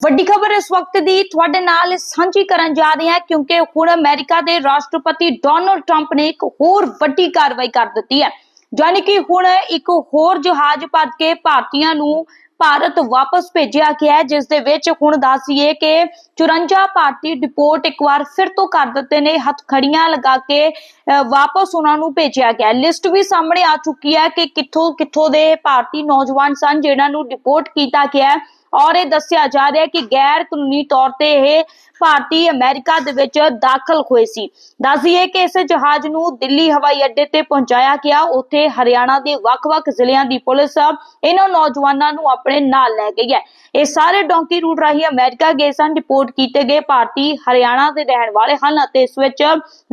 ਵੱਡੀ ਖਬਰ ਇਸ ਵਕਤ ਦੀ ਤੁਹਾਡੇ ਨਾਲ ਸਾਂਝੀ ਕਰਨ ਜਾ ਰਹੇ ਹਾਂ ਕਿਉਂਕਿ ਹੁਣ ਅਮਰੀਕਾ ਦੇ ਰਾਸ਼ਟਰਪਤੀ ਡੋਨਲਡ ਟਰੰਪ ਨੇ ਇੱਕ ਹੋਰ ਵੱਡੀ ਕਾਰਵਾਈ ਕਰ ਦਿੱਤੀ ਹੈ। ਯਾਨੀ ਕਿ ਹੁਣ ਇੱਕ ਹੋਰ ਜਹਾਜ਼ ਭਰ ਕੇ ਭਾਰਤੀਆਂ ਨੂੰ ਭਾਰਤ ਵਾਪਸ ਭੇਜਿਆ ਗਿਆ ਹੈ ਜਿਸ ਦੇ ਵਿੱਚ ਹੁਣ ਦੱਸੀਏ ਕਿ 54 ਭਾਰਤੀ ਡਿਪੋਰਟ ਇੱਕ ਵਾਰ ਫਿਰ ਤੋਂ ਕਰ ਦਿੱਤੇ ਨੇ ਹੱਥ ਖੜੀਆਂ ਲਗਾ ਕੇ ਅਹ, ਵਾਪਸ ਉਹਨਾਂ ਨੂੰ ਭੇਜਿਆ ਗਿਆ ਲਿਸਟ ਵੀ ਸਾਹਮਣੇ ਆ ਚੁੱਕੀ ਹੈ ਕਿ ਕਿੱਥੋਂ ਕਿੱਥੋਂ ਦੇ ਭਾਰਤੀ ਨੌਜਵਾਨ ਸਨ ਜਿਨ੍ਹਾਂ ਨੂੰ ਡਿਪੋਰਟ ਕੀਤਾ ਗਿਆ ਔਰ ਇਹ ਦੱਸਿਆ ਜਾ ਰਿਹਾ ਹੈ ਕਿ ਗੈਰ ਕਾਨੂੰਨੀ ਤੌਰ ਤੇ ਇਹ ਭਾਰਤੀ ਅਮਰੀਕਾ ਦੇ ਵਿੱਚ ਦਾਖਲ ਹੋਏ ਸੀ। ਦੱਸਦੀਏ ਕਿ ਇਸ ਜਹਾਜ਼ ਨੂੰ ਦਿੱਲੀ ਹਵਾਈ ਅੱਡੇ ਤੇ ਪਹੁੰਚਾਇਆ ਗਿਆ। ਉੱਥੇ ਹਰਿਆਣਾ ਦੇ ਵੱਖ-ਵੱਖ ਜ਼ਿਲ੍ਹਿਆਂ ਦੀ ਪੁਲਿਸ ਇਹਨਾਂ ਨੌਜਵਾਨਾਂ ਨੂੰ ਆਪਣੇ ਨਾਲ ਲੈ ਗਈ ਹੈ। ਇਹ ਸਾਰੇ ਡੌਂਕੀ ਰੂਟ ਰਾਹੀਂ ਅਮਰੀਕਾ ਗਏ ਸਨ। ਰਿਪੋਰਟ ਕੀਤੇ ਗਏ ਭਾਰਤੀ ਹਰਿਆਣਾ ਦੇ ਰਹਿਣ ਵਾਲੇ ਹਨ ਅਤੇ ਇਸ ਵਿੱਚ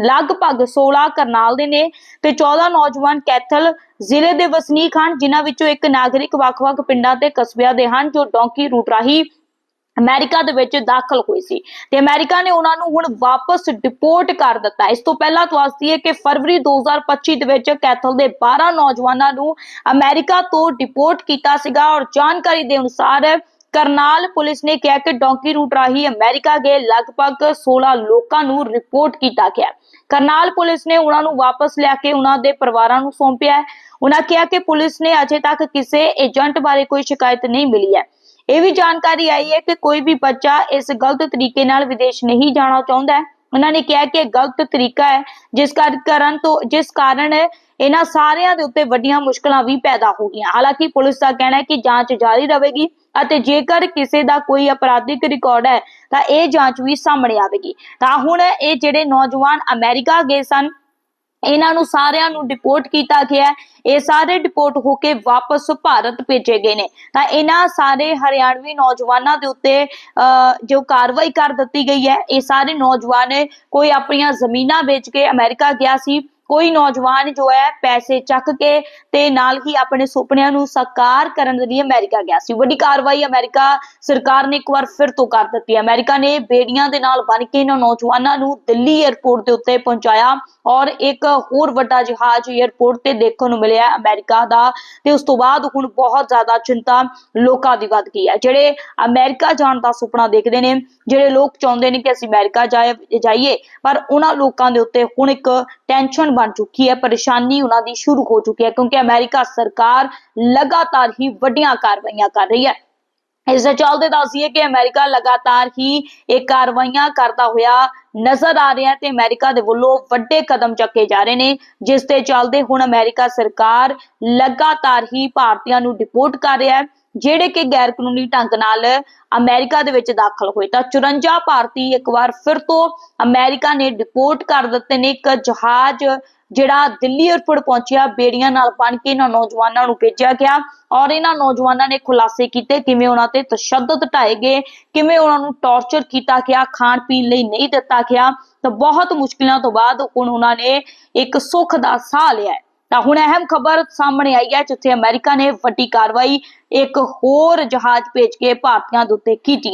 ਲਗਭਗ 16 ਕਰਨਾਲ ਦੇ ਨੇ ਤੇ 14 ਨੌਜਵਾਨ ਕੈਥਲ ਜ਼ਿਲ੍ਹੇ ਦੇ ਵਸਨੀਕ ਹਨ, ਜਿਨ੍ਹਾਂ ਵਿੱਚੋਂ ਇੱਕ ਨਾਗਰਿਕ ਵੱਖ-ਵੱਖ ਪਿੰਡਾਂ ਤੇ ਕਸਬਿਆਂ ਦੇ ਹਨ, ਜੋ ਡੋਂਕੀ ਰੂਟ ਰਾਹੀਂ ਅਮਰੀਕਾ ਦੇ ਵਿੱਚ ਦਾਖਲ ਹੋਏ ਸੀ। ਤੇ ਅਮਰੀਕਾ ਨੇ ਉਹਨਾਂ ਨੂੰ ਹੁਣ ਵਾਪਸ ਡਿਪੋਰਟ ਕਰ ਦਿੱਤਾ। ਇਸ ਤੋਂ ਪਹਿਲਾਂ ਦੱਸਦੀ ਹੈ ਕਿ ਫਰਵਰੀ 2025 ਦੇ ਵਿੱਚ ਕੈਥਲ ਦੇ 12 ਨੌਜਵਾਨਾਂ ਨੂੰ ਅਮਰੀਕਾ ਤੋਂ ਡਿਪੋਰਟ ਕੀਤਾ ਸੀਗਾ ਔਰ ਜਾਣਕਾਰੀ ਦੇ ਅਨੁਸਾਰ ਕਰਨਾਲ ਪੁਲਿਸ ਨੇ ਕਿਹਾ ਕਿ ਡੋਂਕੀ ਰੂਟ ਰਾਹੀਂ ਅਮਰੀਕਾ ਗਏ ਲਗਭਗ 16 ਲੋਕਾਂ ਨੂੰ ਰਿਪੋਰਟ ਕੀਤਾ ਗਿਆ। ਕਰਨਾਲ ਪੁਲਿਸ ਨੇ ਉਹਨਾਂ ਨੂੰ ਵਾਪਸ ਲਿਆ ਕੇ ਉਹਨਾਂ ਦੇ ਪਰਿਵਾਰਾਂ ਨੂੰ ਸੌਂਪਿਆ ਉਹਨਾਂ ਕਿਹਾ ਕਿ ਪੁਲਿਸ ਨੇ ਅਜੇ ਤੱਕ ਕਿਸੇ ਏਜੰਟ ਬਾਰੇ ਕੋਈ ਸ਼ਿਕਾਇਤ ਨਹੀਂ ਮਿਲੀ ਹੈ। ਇਹ ਵੀ ਜਾਣਕਾਰੀ ਆਈ ਹੈ ਕਿ ਕੋਈ ਵੀ ਬੱਚਾ ਇਸ ਗਲਤ ਤਰੀਕੇ ਨਾਲ ਵਿਦੇਸ਼ ਨਹੀਂ ਜਾਣਾ ਚਾਹੁੰਦਾ ਹੈ। ਉਹਨਾਂ ਨੇ ਕਿਹਾ ਕਿ ਇਹ ਗਲਤ ਤਰੀਕਾ ਹੈ, ਜਿਸ ਕਰ ਤੋਂ, ਜਿਸ ਕਾਰਨ ਇਹਨਾਂ ਸਾਰਿਆਂ ਦੇ ਉੱਤੇ ਵੱਡੀਆਂ ਮੁਸ਼ਕਲਾਂ ਵੀ ਪੈਦਾ ਹੋ ਗਈਆਂ। ਹਾਲਾਂਕਿ ਪੁਲਿਸ ਦਾ ਕਹਿਣਾ ਹੈ ਕਿ ਜਾਂਚ ਜਾਰੀ ਰਹੇਗੀ ਅਤੇ ਜੇਕਰ ਕਿਸੇ ਦਾ ਕੋਈ ਅਪਰਾਧਿਕ ਰਿਕਾਰਡ ਹੈ, ਤਾਂ ਇਹ ਜਾਂਚ ਵੀ ਸਾਹਮਣੇ ਆਵੇਗੀ। ਤਾਂ ਹੁਣ ਇਹ ਜਿਹੜੇ ਨੌਜਵਾਨ ਅਮਰੀਕਾ ਗਏ ਸਨ ਇਹਨਾਂ ਨੂੰ ਸਾਰਿਆਂ ਨੂੰ ਡਿਪੋਰਟ ਕੀਤਾ ਗਿਆ ਇਹ ਸਾਰੇ ਡਿਪੋਰਟ ਹੋ ਕੇ ਵਾਪਸ ਭਾਰਤ ਭੇਜੇ ਗਏ ਨੇ। ਤਾਂ ਇਹਨਾਂ ਸਾਰੇ ਹਰਿਆਣਵੀ ਨੌਜਵਾਨਾਂ ਦੇ ਉੱਤੇ ਅਹ, ਜੋ ਕਾਰਵਾਈ ਕਰ ਦਿੱਤੀ ਗਈ ਹੈ ਇਹ ਸਾਰੇ ਨੌਜਵਾਨ ਕੋਈ ਆਪਣੀਆਂ ਜ਼ਮੀਨਾਂ ਵੇਚ ਕੇ ਅਮਰੀਕਾ ਗਿਆ ਸੀ। ਕੋਈ ਨੌਜਵਾਨ ਜੋ ਹੈ ਪੈਸੇ ਚੱਕ ਕੇ ਤੇ ਨਾਲ ਹੀ ਆਪਣੇ ਸੁਪਨਿਆਂ ਨੂੰ ਸਾਕਾਰ ਕਰਨ ਦੇ ਲਈ ਅਮਰੀਕਾ ਗਿਆ ਸੀ। ਵੱਡੀ ਕਾਰਵਾਈ ਅਮਰੀਕਾ ਸਰਕਾਰ ਨੇ ਇੱਕ ਵਾਰ ਫਿਰ ਤੋਂ ਕਰ ਦਿੱਤੀ ਅਮਰੀਕਾ ਨੇ ਬੇੜੀਆਂ ਦੇ ਨਾਲ ਬਣ ਕੇ ਇਹਨਾਂ ਨੌਜਵਾਨਾਂ ਨੂੰ ਦਿੱਲੀ 에ਅਰਪੋਰਟ ਦੇ ਉੱਤੇ ਪਹੁੰਚਾਇਆ ਔਰ ਇੱਕ ਹੋਰ ਵੱਡਾ ਜਹਾਜ਼ 에ਅਰਪੋਰਟ ਤੇ ਦੇਖਣ ਨੂੰ ਮਿਲਿਆ ਅਮਰੀਕਾ ਦਾ ਤੇ ਉਸ ਤੋਂ ਬਾਅਦ ਹੁਣ ਬਹੁਤ ਜ਼ਿਆਦਾ ਚਿੰਤਾ ਲੋਕਾਂ ਦੀ ਵੱਧ ਗਈ ਹੈ। ਜਿਹੜੇ ਅਮਰੀਕਾ ਜਾਣ ਦਾ ਸੁਪਨਾ ਦੇਖਦੇ ਨੇ, ਜਿਹੜੇ ਲੋਕ ਚਾਹੁੰਦੇ ਨੇ ਕਿ ਅਸੀਂ ਅਮਰੀਕਾ ਜਾਏ- ਜਾਈਏ, ਪਰ ਉਹਨਾਂ ਲੋਕਾਂ ਦੇ ਉੱਤੇ ਹੁਣ ਇੱਕ ਟੈਨਸ਼ਨ ਬਣ ਚੁੱਕੀ ਹੈ, ਪਰੇਸ਼ਾਨੀ ਉਹਨਾਂ ਦੀ ਸ਼ੁਰੂ ਹੋ ਚੁੱਕੀ ਹੈ ਕਿਉਂਕਿ ਅਮਰੀਕਾ ਸਰਕਾਰ ਲਗਾਤਾਰ ਹੀ ਵੱਡੀਆਂ ਕਾਰਵਾਈਆਂ ਕਰ ਰਹੀ ਹੈ। ਇਸ ਦੇ ਚੱਲਦੇ ਦੱਸੀਏ ਕਿ ਅਮਰੀਕਾ ਲਗਾਤਾਰ ਹੀ ਇਹ ਕਾਰਵਾਈਆਂ ਕਰਦਾ ਹੋਇਆ ਨਜ਼ਰ ਆ ਰਿਹਾ ਤੇ ਅਮਰੀਕਾ ਦੇ ਵੱਲੋਂ ਵੱਡੇ ਕਦਮ ਚੱਕੇ ਜਾ ਰਹੇ ਨੇ, ਜਿਸ ਦੇ ਚੱਲਦੇ ਹੁਣ ਅਮਰੀਕਾ ਸਰਕਾਰ ਲਗਾਤਾਰ ਹੀ ਭਾਰਤੀਆਂ ਨੂੰ ਡਿਪੋਰਟ ਕਰ ਰਿਹਾ ਹੈ। ਜਿਹੜੇ ਕਿ ਗੈਰ ਕਾਨੂੰਨੀ ਢੰਗ ਨਾਲ ਅਮਰੀਕਾ ਦੇ ਵਿੱਚ ਦਾਖਲ ਹੋਏ। ਤਾਂ 54 ਭਾਰਤੀ ਇੱਕ ਵਾਰ ਫਿਰ ਤੋਂ ਅਮਰੀਕਾ ਨੇ ਡਿਪੋਰਟ ਕਰ ਦਿੱਤੇ ਨੇ। ਇੱਕ ਜਹਾਜ਼ ਜਿਹੜਾ ਦਿੱਲੀ 에ਅਰਪੋਰਟ ਪਹੁੰਚਿਆ, ਬੇੜੀਆਂ ਨਾਲ ਬਣ ਕੇ ਇਹਨਾਂ ਨੌਜਵਾਨਾਂ ਨੂੰ ਭੇਜਿਆ ਗਿਆ ਔਰ ਇਹਨਾਂ ਨੌਜਵਾਨਾਂ ਨੇ ਖੁਲਾਸੇ ਕੀਤੇ। ਕਿਵੇਂ ਉਹਨਾਂ ਤੇ ਤਸ਼ੱਦਦ ਢਾਏ ਗਏ, ਕਿਵੇਂ ਉਹਨਾਂ ਨੂੰ ਟੌਰਚਰ ਕੀਤਾ ਗਿਆ, ਖਾਣ ਪੀਣ ਲਈ ਨਹੀਂ ਦਿੱਤਾ ਗਿਆ, ਤਾਂ ਬਹੁਤ ਮੁਸ਼ਕਿਲਾਂ ਤੋਂ ਬਾਅਦ ਹੁਣ ਉਹਨਾਂ ਨੇ ਇੱਕ ਸੁੱਖ ਦਾ ਸਾਹ ਲਿਆ ਤਾਂ ਹੁਣ ਅਹਿਮ ਖਬਰ ਸਾਹਮਣੇ ਆਈ ਹੈ, ਜਿੱਥੇ ਅਮਰੀਕਾ ਨੇ ਵੱਡੀ ਕਾਰਵਾਈ ਇੱਕ ਹੋਰ ਜਹਾਜ਼ ਭੇਜ ਕੇ ਭਾਰਤੀਆਂ ਦੇ ਉੱਤੇ ਕੀਤੀ ਹੈ।